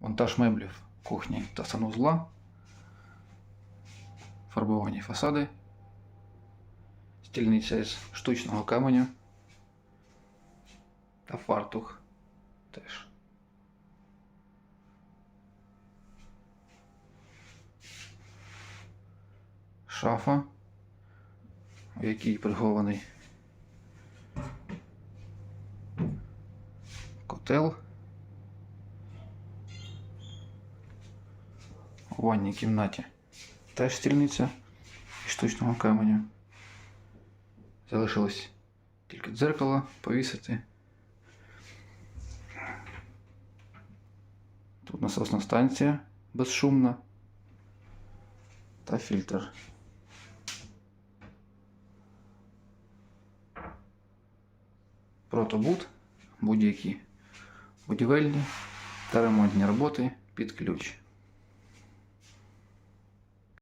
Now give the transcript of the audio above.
Монтаж меблів кухні та санузла. Фарбовані фасади. Стільниця із штучного каменю. Та фартух теж. Шафа, у якій прихований котел. У ванній кімнаті теж стільниця штучного каменю. Залишилось тільки дзеркало повісити. Тут насосна станція безшумна та фільтр. Протобут, будь-які будівельні та ремонтні роботи під ключ.